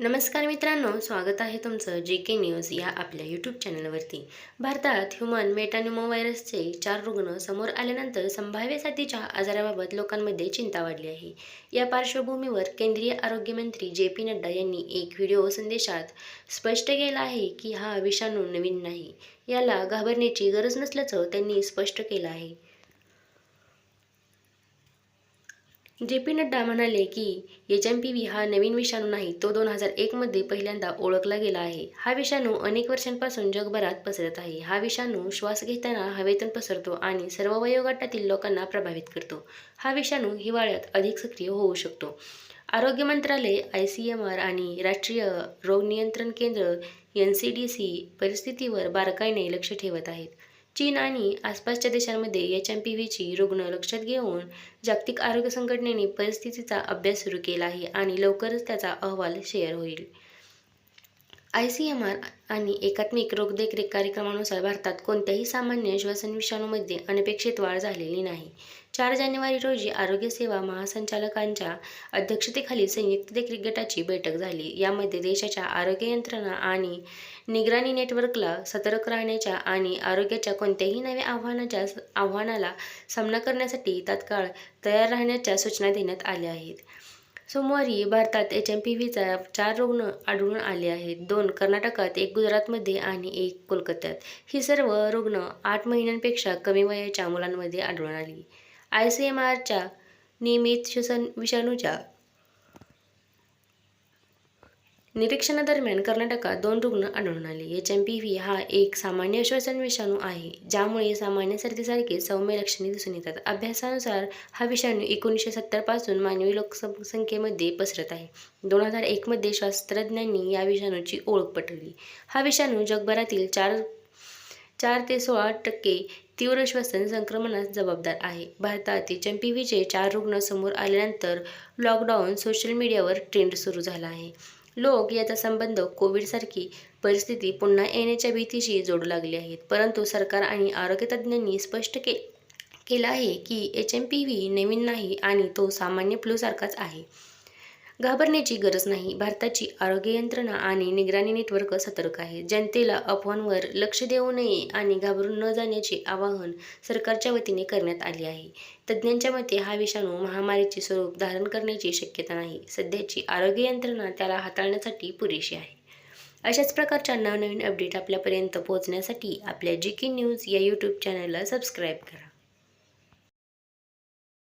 नमस्कार मित्रांनो स्वागत आहे तुमचं जे के न्यूज या आपल्या यूट्यूब चॅनलवरती. भारतात ह्युमन मेटान्युमो व्हायरसचे चार रुग्ण समोर आल्यानंतर संभाव्य साथीच्या आजाराबाबत लोकांमध्ये चिंता वाढली आहे. या पार्श्वभूमीवर केंद्रीय आरोग्यमंत्री जे पी नड्डा यांनी एक व्हिडिओ संदेशात स्पष्ट केला आहे की हा विषाणू नवीन नाही. याला घाबरण्याची गरज नसल्याचं त्यांनी स्पष्ट केलं आहे. जे पी नड्डा म्हणाले की एच एम पी व्ही हा नवीन विषाणू नाही तो दोन हजार एकमध्ये पहिल्यांदा ओळखला गेला आहे. हा विषाणू अनेक वर्षांपासून जगभरात पसरत आहे. हा विषाणू श्वास घेताना हवेतून पसरतो आणि सर्व वयोगटातील लोकांना प्रभावित करतो. हा विषाणू हिवाळ्यात अधिक सक्रिय होऊ शकतो. आरोग्य मंत्रालय आय सी एम आर आणि राष्ट्रीय रोग नियंत्रण केंद्र एन सी डी सी परिस्थितीवर बारकाईने लक्ष ठेवत आहेत. चीन आणि आसपासच्या देशांमध्ये एच एम पी व्हीची रुग्ण लक्षात घेऊन जागतिक आरोग्य संघटनेने परिस्थितीचा अभ्यास सुरू केला आहे आणि लवकरच त्याचा अहवाल शेअर होईल. आय सी एम आर आणि एकात्मिक रोग देखरेख कार्यक्रमानुसार भारतात कोणत्याही सामान्य श्वसन विषाणूमध्ये अनपेक्षित वाढ झालेली नाही. चार जानेवारी रोजी आरोग्य सेवा महासंचालकांच्या अध्यक्षतेखाली संयुक्त देखरेख गटाची बैठक झाली. यामध्ये देशाच्या आरोग्य यंत्रणा आणि निगराणी नेटवर्कला सतर्क राहण्याच्या आणि आरोग्याच्या कोणत्याही नव्या आव्हानाच्या आव्हानाला सामना करण्यासाठी तात्काळ तयार राहण्याच्या सूचना देण्यात आल्या आहेत. सोमवारी भारतात एच एम पी व्हीचा चार रुग्ण आढळून आले आहेत. दोन कर्नाटकात एक गुजरातमध्ये आणि एक कोलकात्यात. ही सर्व रुग्ण आठ महिन्यांपेक्षा कमी वयाच्या मुलांमध्ये आढळून आली. आय सी एम आरच्या नियमित श्वसन विषाणूच्या निरीक्षणादरम्यान कर्नाटकात दोन रुग्ण आढळून आले. एच एम पी व्ही हा एक सामान्य श्वसन विषाणू आहे ज्यामुळे सामान्य सर्दीसारखे सौम्य लक्षणे दिसून येतात. अभ्यासानुसार हा विषाणू एकोणीसशे सत्तरपासून मानवी लोकसंख्येमध्ये पसरत आहे. दोन हजार एकमध्ये शास्त्रज्ञांनी या विषाणूची ओळख पटवली. हा विषाणू जगभरातील चार चार ते सोळा टक्के तीव्र श्वसन संक्रमणास जबाबदार आहे. भारतात एच एम पी व्हीचे चार रुग्ण समोर आल्यानंतर लॉकडाऊन सोशल मीडियावर ट्रेंड सुरू झाला आहे. लोक याचा संबंध कोविडसारखी परिस्थिती पुन्हा येण्याच्या भीतीशी जोडू लागले आहेत. परंतु सरकार आणि आरोग्य तज्ज्ञांनी स्पष्ट के केलं आहे की एच एम पी व्ही नवीन नाही आणि तो सामान्य फ्लूसारखाच आहे. घाबरण्याची गरज नाही. भारताची आरोग्य यंत्रणा आणि निगराणी नेटवर्क सतर्क आहे. जनतेला अफवांवर लक्ष देऊ नये आणि घाबरून न जाण्याचे आवाहन सरकारच्या वतीने करण्यात आले आहे. तज्ज्ञांच्या मते हा विषाणू महामारीचे स्वरूप धारण करण्याची शक्यता नाही. सध्याची आरोग्य यंत्रणा त्याला हाताळण्यासाठी पुरेशी आहे. अशाच प्रकारच्या नवनवीन अपडेट आपल्यापर्यंत पोहोचण्यासाठी आपल्या जी के न्यूज या यूट्यूब चॅनलला सबस्क्राईब करा.